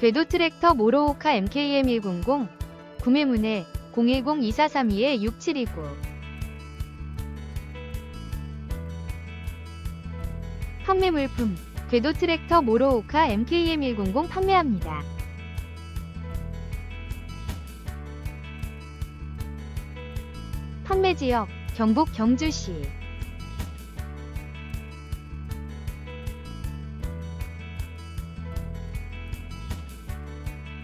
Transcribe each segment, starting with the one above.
궤도 트랙터 모로오카 MKM100 구매 문의 010-2432-6729 판매 물품 궤도 트랙터 모로오카 MKM100 판매합니다. 판매 지역 경북 경주시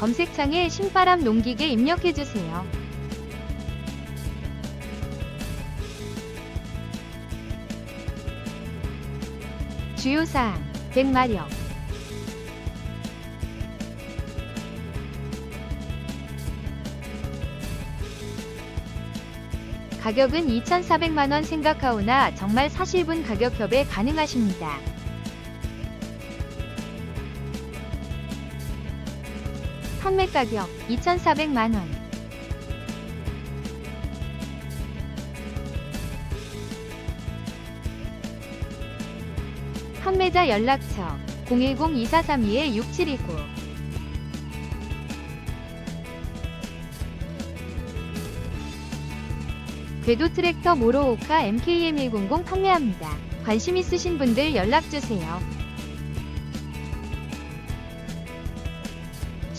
검색창에 신바람 농기계 입력해주세요. 주요사항 100마력 가격은 2,400만원 생각하오나 정말 사실분 가격 협의 가능하십니다. 판매 가격 2,400만 원 판매자 연락처 010-2432-6729 궤도 트랙터 모로오카 MKM100 판매합니다. 관심 있으신 분들 연락주세요.